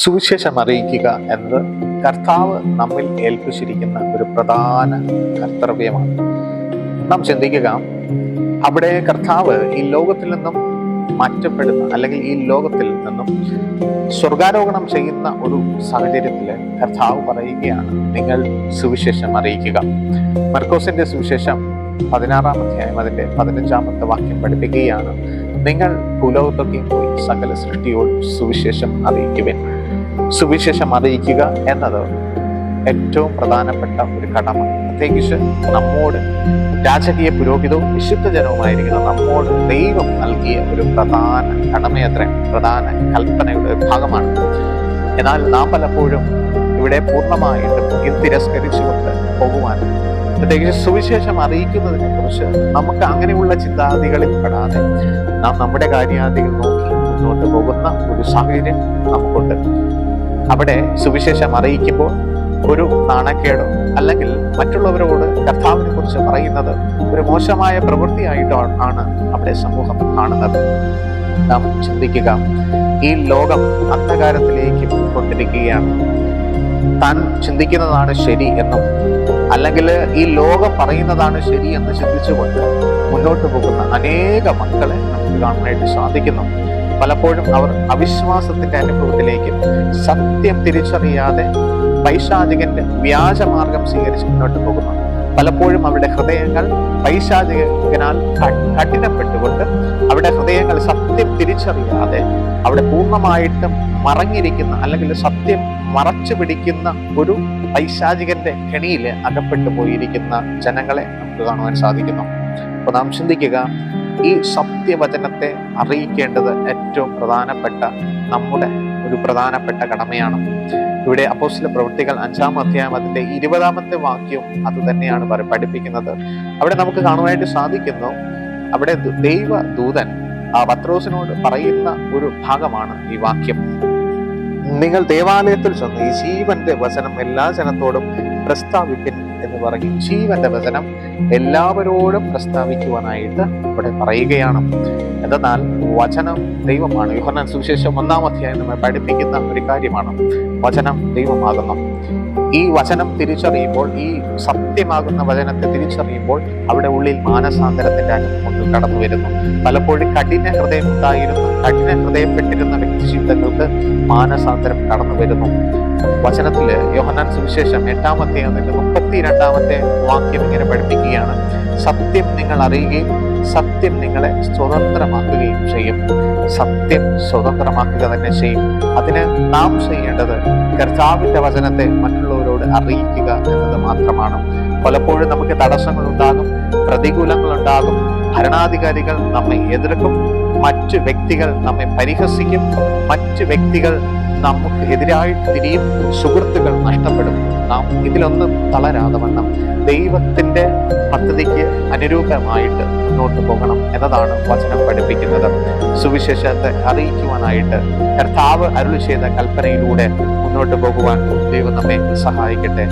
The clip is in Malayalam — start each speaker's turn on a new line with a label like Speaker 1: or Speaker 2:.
Speaker 1: സുവിശേഷം അറിയിക്കുക എന്നത് കർത്താവ് നമ്മിൽ ഏൽപ്പിച്ചിരിക്കുന്ന ഒരു പ്രധാന കർത്തവ്യമാണ്. നാം ചിന്തിക്കുക അവിടെ കർത്താവ് ഈ ലോകത്തിൽ നിന്നും മാറ്റപ്പെടുന്ന അല്ലെങ്കിൽ ഈ ലോകത്തിൽ നിന്നും സ്വർഗാരോഹണം ചെയ്യുന്ന ഒരു സാഹചര്യത്തിൽ കർത്താവ് പറയുകയാണ് നിങ്ങൾ സുവിശേഷം അറിയിക്കുക. മർക്കോസിന്റെ സുവിശേഷം പതിനാറാം അധ്യായം അതിന്റെ പതിനഞ്ചാമത്തെ വാക്യം പഠിപ്പിക്കുകയാണ് നിങ്ങൾ ഭൂലോകത്തൊക്കെയും പോയി സകല സൃഷ്ടിയോട് സുവിശേഷം അറിയിക്കുവിൻ. സുവിശേഷം അറിയിക്കുക എന്നത് ഏറ്റവും പ്രധാനപ്പെട്ട ഒരു കടമ. പ്രത്യേകിച്ച് നമ്മോട് രാജകീയ പുരോഹിതവും വിശുദ്ധജനവുമായിരിക്കുന്ന നമ്മോട് ദൈവം നൽകിയ ഒരു പ്രധാന കടമയത്ര പ്രധാന കൽപ്പനയുടെ ഭാഗമാണ്. എന്നാൽ നാം പലപ്പോഴും ഇവിടെ പൂർണമായിട്ടും ഇത് തിരസ്കരിച്ചുകൊണ്ട് പോകുവാൻ പ്രത്യേകിച്ച് സുവിശേഷം അറിയിക്കുന്നതിനെ കുറിച്ച് നമുക്ക് അങ്ങനെയുള്ള ചിന്താഗതികളിൽ പെടാതെ നാം നമ്മുടെ കാര്യാദികൾ നോക്കി മുന്നോട്ട് പോകുന്ന ഒരു സാഹചര്യം നമുക്കുണ്ട്. അവിടെ സുവിശേഷം അറിയിക്കുമ്പോൾ ഒരു നാണക്കേടോ അല്ലെങ്കിൽ മറ്റുള്ളവരോട് കർത്താവിനെ കുറിച്ച് പറയുന്നത് ഒരു മോശമായ പ്രവൃത്തിയായിട്ടാണ് ആണ് അവിടെ സമൂഹം കാണുന്നത്. നാം ചിന്തിക്കുക ഈ ലോകം അന്ധകാരത്തിലേക്ക് കൊണ്ടിരിക്കുകയാണ്. താൻ ചിന്തിക്കുന്നതാണ് ശരി എന്നും അല്ലെങ്കിൽ ഈ ലോകം പറയുന്നതാണ് ശരി എന്ന് ചിന്തിച്ചുകൊണ്ട് മുന്നോട്ട് പോകുന്ന അനേക മക്കളെ നമുക്ക് കാണാനായിട്ട് സാധിക്കുന്നു. പലപ്പോഴും അവർ അവിശ്വാസത്തിന്റെ അനുഭവത്തിലേക്ക് സത്യം തിരിച്ചറിയാതെ പൈശാചികന്റെ വ്യാജമാർഗം സ്വീകരിച്ച് മുന്നോട്ട് പോകുന്നു പലപ്പോഴും അവരുടെ ഹൃദയങ്ങൾ പൈശാചികനാൽ കഠിനപ്പെട്ടുകൊണ്ട് അവരുടെ ഹൃദയങ്ങൾ സത്യം തിരിച്ചറിയാതെ അവിടെ പൂർണമായിട്ടും മറഞ്ഞിരിക്കുന്ന അല്ലെങ്കിൽ സത്യം മറച്ചു പിടിക്കുന്ന ഒരു പൈശാചികന്റെ കെണിയിൽ അകപ്പെട്ടു പോയിരിക്കുന്ന ജനങ്ങളെ നമുക്ക് കാണുവാൻ സാധിക്കുന്നു. അപ്പൊ നാം ചിന്തിക്കുക ഈ സത്യവചനത്തെ അറിയിക്കേണ്ടത് ഏറ്റവും പ്രധാനപ്പെട്ട നമ്മുടെ ഒരു പ്രധാനപ്പെട്ട കടമയാണ്. ഇവിടെ അപ്പോസ്ല പ്രവൃത്തികൾ അഞ്ചാം അധ്യായം അതിന്റെ ഇരുപതാമത്തെ വാക്യം അത് തന്നെയാണ് പഠിപ്പിക്കുന്നത്. അവിടെ നമുക്ക് കാണുവാനായിട്ട് സാധിക്കുന്നു അവിടെ ദൈവ ദൂതൻ ആ പത്രോസിനോട് പറയുന്ന ഒരു ഭാഗമാണ് ഈ വാക്യം. നിങ്ങൾ ദേവാലയത്തിൽ ചെന്ന് ഈ ജീവന്റെ വചനം എല്ലാ ജനത്തോടും പ്രസ്താവിപ്പിൻ എന്ന് പറഞ്ഞ് ജീവന്റെ വചനം എല്ലാവരോടും പ്രസ്താവിക്കുവാനായിട്ട് ഇവിടെ പറയുകയാണ്. എന്തെന്നാൽ വചനം ദൈവമാണ്. യോഹന്നാൻ സുവിശേഷം ഒന്നാം അധ്യായം നമ്മൾ പഠിപ്പിക്കുന്ന ഒരു കാര്യമാണ്. വചനം ദൈവമാകുന്നു. ഈ വചനം തിരിച്ചറിയുമ്പോൾ ഈ സത്യമാകുന്ന വചനത്തെ തിരിച്ചറിയുമ്പോൾ അവിടെ ഉള്ളിൽ മാനസാന്തരത്തിന്റെ അനുഭവം കടന്നു വരുന്നു. പലപ്പോഴും കഠിന ഹൃദയം ഉണ്ടായിരുന്ന കഠിന ഹൃദയപ്പെട്ടിരുന്ന വ്യക്തി ജീവിതങ്ങൾക്ക് മാനസാന്തരം കടന്നു വരുന്നു. വചനത്തിൽ യോഹനാൻ സുവിശേഷം എട്ടാമത്തെ അതിന്റെ മുപ്പത്തി രണ്ടാമത്തെ വാക്യം ഇങ്ങനെ പഠിപ്പിക്കുകയാണ്. സത്യം നിങ്ങൾ അറിയുകയും സത്യം നിങ്ങളെ സ്വതന്ത്രമാക്കുകയും ചെയ്യും. സത്യം സ്വതന്ത്രമാക്കുക തന്നെ ചെയ്യും. അതിന് നാം ചെയ്യേണ്ടത് കർത്താവിന്റെ വചനത്തെ മറ്റുള്ളവരോട് അറിയിക്കുക എന്നത് മാത്രമാണ്. പലപ്പോഴും നമുക്ക് തടസ്സങ്ങൾ ഉണ്ടാകും പ്രതികൂലങ്ങൾ ഉണ്ടാകും ഭരണാധികാരികൾ നമ്മെ എതിർക്കും മറ്റ് വ്യക്തികൾ നമ്മെ പരിഹസിക്കും മറ്റ് വ്യക്തികൾ നമുക്ക് എതിരായിട്ട് തിരിയും സുഹൃത്തുക്കൾ നഷ്ടപ്പെടും. നാം ഇതിലൊന്നും തളരാതെ വണ്ണം. പദ്ധതിക്ക് അനുരൂപമായിട്ട് മുന്നോട്ട് പോകണം എന്നതാണ് വചനം പഠിപ്പിക്കുന്നത്. സുവിശേഷത്തെ അറിയിക്കുവാനായിട്ട് കർത്താവ് അരുളി ചെയ്ത കൽപ്പനയിലൂടെ മുന്നോട്ട് പോകുവാൻ ദൈവം നമ്മെ സഹായിക്കട്ടെ.